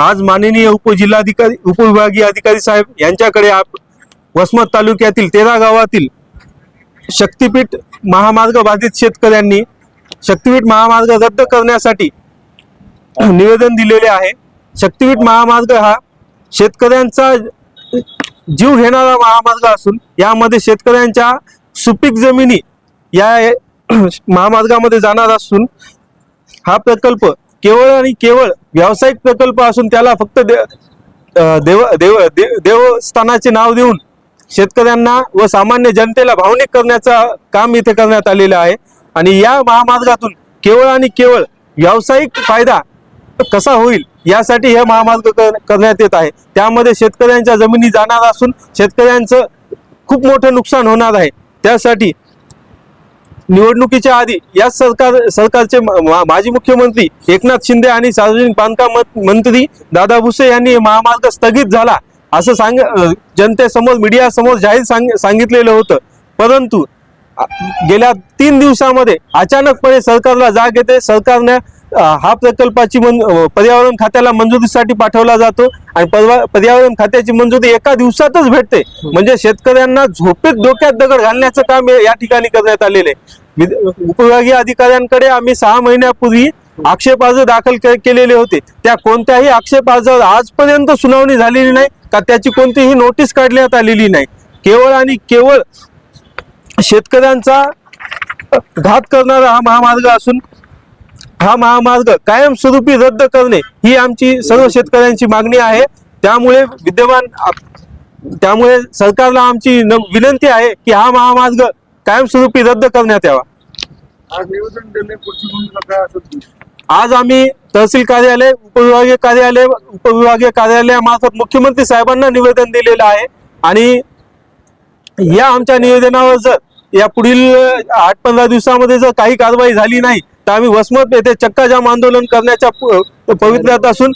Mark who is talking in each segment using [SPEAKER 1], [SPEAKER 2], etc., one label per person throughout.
[SPEAKER 1] आज माननीय उपजिल्हाधिकारी उपविभागीय अधिकारी साहेब यांच्याकडे आप वसमत तालुक्यातील तेरा गावातील शक्तीपीठ महामार्ग बाधित शेतकऱ्यांनी शक्तीपीठ महामार्ग रद्द करण्यासाठी निवेदन दिलेले आहे. शक्तीपीठ महामार्ग हा शेतकऱ्यांचा जीव घेणारा महामार्ग असून यामध्ये शेतकऱ्यांच्या सुपीक जमिनी या महामार्गामध्ये जाणार असून हा प्रकल्प केवळ आणि केवळ व्यावसायिक प्रकल्प असून त्याला फक्त दे- देव देव देव- देवस्थानाचे नाव देऊन शेतकऱ्यांना व सामान्य जनतेला भावनिक करण्याचं काम इथे करण्यात आलेलं आहे. आणि या महामार्गातून केवळ आणि केवळ व्यावसायिक फायदा कसा होईल यासाठी हे महामार्ग कर- करण्यात येत आहे. त्यामध्ये शेतकऱ्यांच्या जमिनी जाणार असून शेतकऱ्यांचं खूप मोठं नुकसान होणार आहे. त्यासाठी निवडणुकीच्या आधी या सरकार सरकारचे मा- माजी मुख्यमंत्री एकनाथ शिंदे आणि सार्वजनिक बांधकाम मंत्री दादा भुसे यांनी महामार्ग स्थगित झाला असं सांग जनतेसमोर मीडियासमोर जाहीर सांग सांगितलेलं होतं. परंतु गेल्या तीन दिवसामध्ये अचानकपणे सरकारला जाग येते सरकारने हा प्रकल्पाची पर्यावरण खात्याला मंजुरीसाठी पाठवला जातो आणि परवा- पर्यावरण खात्याची मंजुरी एका दिवसातच भेटते. म्हणजे शेतकऱ्यांना झोपेत डोक्यात दगड घालण्याचं काम या ठिकाणी करण्यात आलेले आहे. उपविभागीय अधिकाऱ्यांकडे आम्ही सहा महिन्यापूर्वी आक्षेप अर्ज दाखल के- केलेले होते. त्या कोणत्याही आक्षेप अर्जावर आजपर्यंत सुनावणी झालेली नाही का त्याची कोणतीही नोटीस काढण्यात आलेली नाही. केवळ आणि केवळ शेतकऱ्यांचा घात करणारा हा महामार्ग असून हा महामार्ग कायमस्वरूपी रद्द करणे ही आमची सर्व शेतकऱ्यांची मागणी आहे. त्यामुळे विद्यमान त्यामुळे सरकारला आमची न- विनंती आहे की हा महामार्ग कायमस्वरूपी रद्द करण्यात यावा?
[SPEAKER 2] आज
[SPEAKER 1] आम्ही तहसील कार्यालय उपविभागीय कार्यालय उपविभागीय कार्यालयामार्फत मुख्यमंत्री साहेबांना निवेदन दिलेलं आहे. आणि या आमच्या निवेदनावर जर या पुढील आठ पंधरा दिवसामध्ये जर काही कारवाई झाली नाही तर आम्ही वसमत येथे चक्काजाम आंदोलन करण्याच्या प- पवित्र्यात असून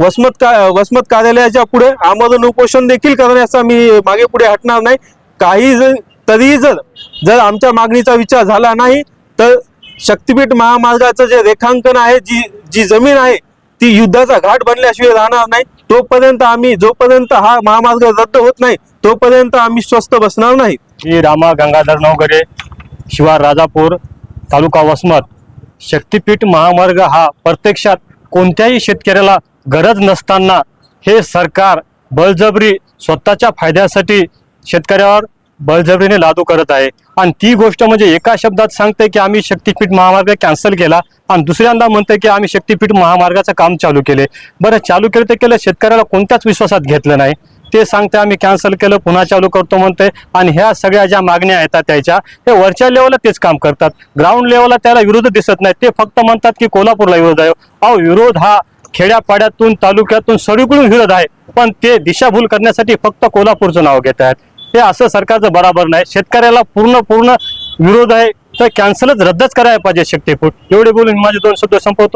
[SPEAKER 1] वसमत का वसमत कार्यालयाच्या पुढे आमरण उपोषण देखील करण्याचा मी मागे पुढे हटणार नाही. काही जर तरीही जर जर आमच्या मागणीचा विचार झाला नाही तर शक्तीपीठ महामार्गाचं जे रेखांकन आहे जी जी जमीन आहे ती युद्धाचा घाट बनल्याशिवाय राहणार नाही. तोपर्यंत आम्ही जोपर्यंत हा महामार्ग रद्द होत नाही तोपर्यंत आम्ही स्वस्थ बसणार नाही.
[SPEAKER 3] मी रामा गंगाधर नवगरे शिवार राजापूर तालुका वसमत. शक्तीपीठ महामार्ग हा प्रत्यक्षात कोणत्याही शेतकऱ्याला गरज नसताना हे सरकार बळजबरी स्वतःच्या फायद्यासाठी शेतकऱ्यावर बळजबरीने लादू करत आहे. आणि ती गोष्ट म्हणजे एका शब्दात सांगते की आम्ही शक्तीपीठ महामार्ग कॅन्सल केला आणि दुसऱ्यांदा म्हणते की आम्ही शक्तीपीठ महामार्गाचं काम चालू केले बरं चालू केलं ते केलं शेतकऱ्याला कोणत्याच विश्वासात घेतलं नाही. ते सांगते आम्ही कॅन्सल केलं पुन्हा चालू करतो म्हणते. आणि ह्या सगळ्या ज्या मागण्या येतात त्याच्या ते वरच्या लेवलला तेच काम करतात. ग्राउंड लेवलला त्याला विरोध दिसत नाही. ते फक्त म्हणतात की कोल्हापूरला विरोध आहे. अहो विरोध हा खेड्यापाड्यातून तालुक्यातून सगळीकडून विरोध आहे. पण ते दिशाभूल करण्यासाठी फक्त कोल्हापूरचं नाव घेत आहेत. हे असं सरकारचं बराबर नाही. शेतकऱ्याला पूर्ण पूर्ण विरोध आहे. तर कॅन्सलच रद्दच करायला पाहिजे शक्तीपूट एवढे बोलून माझे दोन शब्द संपवतो.